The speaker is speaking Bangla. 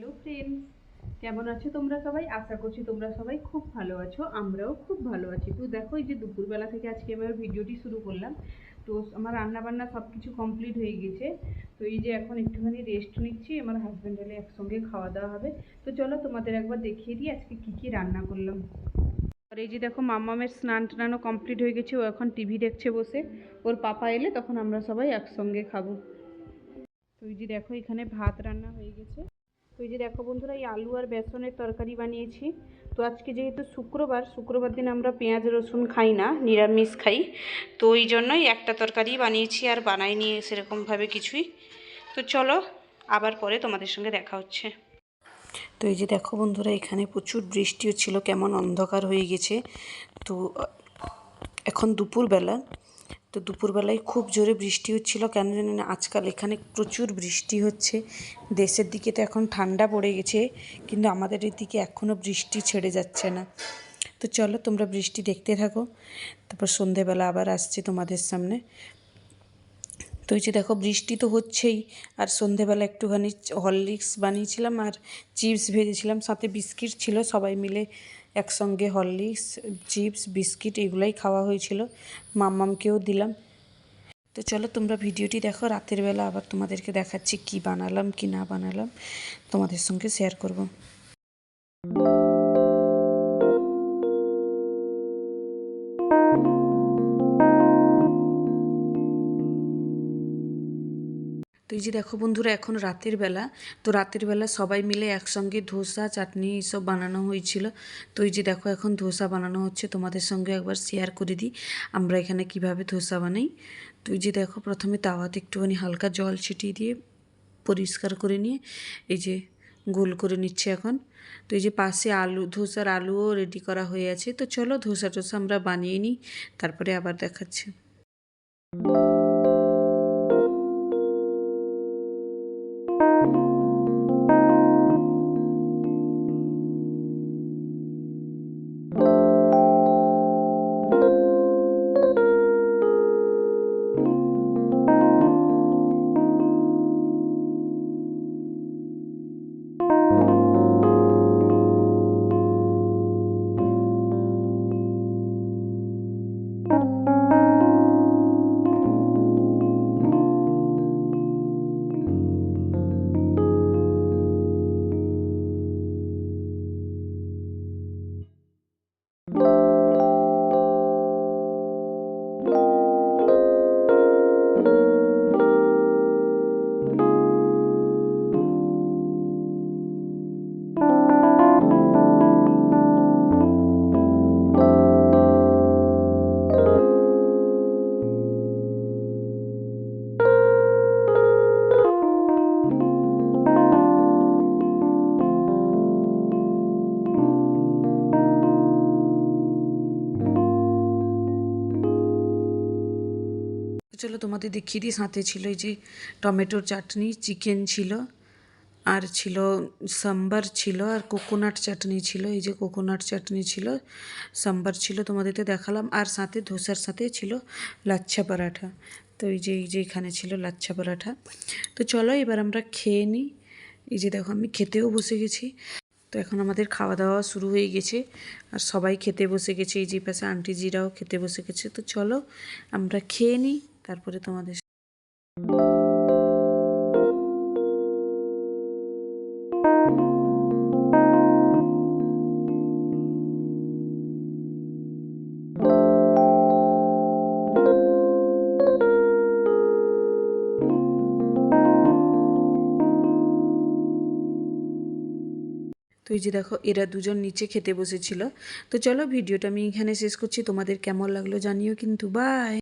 হ্যালো ফ্রেন্ডস কেমন আছো তোমরা সবাই? আশা করছি তোমরা সবাই খুব ভালো আছো, আমরাও খুব ভালো আছি। তো দেখো এই যে দুপুরবেলা থেকে আজকে আমার ভিডিওটি শুরু করলাম। তো আমার রান্না বান্না সব কিছু কমপ্লিট হয়ে গেছে। তো এই যে এখন একটুখানি রেস্ট নিচ্ছি, আমার হাজব্যান্ড এলে একসঙ্গে খাওয়া দাওয়া হবে। তো চলো তোমাদের একবার দেখিয়ে দিই আজকে কি কি রান্না করলাম। আর এই যে দেখো মামামের স্নান টানানো কমপ্লিট হয়ে গেছে, ও এখন টিভি দেখছে বসে। ওর পাপা এলে তখন আমরা সবাই একসঙ্গে খাব। তো এই যে দেখো এখানে ভাত রান্না হয়ে গেছে। তো এই যে দেখো বন্ধুরা, এই আলু আর বেসনের তরকারি বানিয়েছি। তো আজকে যেহেতু শুক্রবার শুক্রবার দিন আমরা পেঁয়াজ, রসুন খাই না, নিরামিষ খাই। তো ওই জন্যই একটা তরকারি বানিয়েছি আর বানাইনি সেরকমভাবে কিছুই। তো চলো, আবার পরে তোমাদের সঙ্গে দেখা হচ্ছে। তো এই যে দেখো বন্ধুরা, এখানে প্রচুর বৃষ্টি হচ্ছিল কেমন অন্ধকার হয়ে গেছে। তো এখন দুপুরবেলা তো দুপুরবেলায় খুব জোরে বৃষ্টি হচ্ছিল কেন জানি না, আজকাল এখানে প্রচুর বৃষ্টি হচ্ছে। দেশের দিকে তো এখন ঠান্ডা পড়ে গেছে, কিন্তু আমাদের এদিকে এখনও বৃষ্টি ছেড়ে যাচ্ছে না। তো চলো তোমরা বৃষ্টি দেখতে থাকো, তারপর সন্ধেবেলা আবার আসছি তোমাদের সামনে। তো এই যে দেখো, বৃষ্টি তো হচ্ছেই, আর সন্ধেবেলা একটুখানি হরলিক্স বানিয়েছিলাম আর চিপস ভেজেছিলাম, সাথে বিস্কিট ছিল, সবাই মিলে একসঙ্গে হরলিক্স, চিপস, বিস্কিট এগুলাই খাওয়া হয়েছিল। মাম্মামকেও দিলাম। তো চলো তোমরা ভিডিওটি দেখো, রাতের বেলা আবার তোমাদেরকে দেখাচ্ছি কি বানালাম, কি না বানালাম। তোমাদের সঙ্গে শেয়ার করব। তো এই যে দেখো বন্ধুরা, এখন রাতের বেলা। তো রাতের বেলা সবাই মিলে একসঙ্গে ধোসা, চাটনি এইসব বানানো হয়েছিল। তো এই যে দেখো, এখন ধোসা বানানো হচ্ছে। তোমাদের সঙ্গে একবার শেয়ার করে দিই, আমরা এখানে কীভাবে ধোসা বানাই। তো এই যে দেখো, প্রথমে তাওয়াতে একটুখানি হালকা জল ছিটিয়ে দিয়ে পরিষ্কার করে নিয়ে এই যে গোল করে নিচ্ছে এখন। তো এই যে পাশে আলু, ধোসার আলুও রেডি করা হয়ে আছে। তো চলো ধোসা টোসা আমরা বানিয়ে নিই, তারপরে আবার দেখাচ্ছি। তো চলো তোমাদের দেখিয়ে দিই সাথে ছিল, এই যে টমেটোর চাটনি, চিকেন ছিল, আর ছিল সাম্বার ছিল, আর কোকোনাট চাটনি ছিল, এই যে কোকোনাট চাটনি ছিল, সাম্বার ছিল, তোমাদেরকে দেখালাম, আর সাথে ধোসার সাথে ছিল লাচ্ছা পরাঠা। তো এই যে এই যে এখানে ছিল লাচ্ছা পরাঠা। তো চলো এবার আমরা খেয়ে নিই। এই যে দেখো, আমি খেতেও বসে গেছি। তো এখন আমাদের খাওয়া দাওয়া শুরু হয়ে গেছে, আর সবাই খেতে বসে গেছে, এই যে পাশে আন্টিজিরাও খেতে বসে গেছে। তো চলো আমরা খেয়ে নিই। তারপরে তোমাদের তো এই যে দেখো, এরা দুজন নিচে খেতে বসেছিল। তো চলো, ভিডিওটা আমি এখানে শেষ করছি। তোমাদের কেমন লাগল জানিও কিন্তু। বাই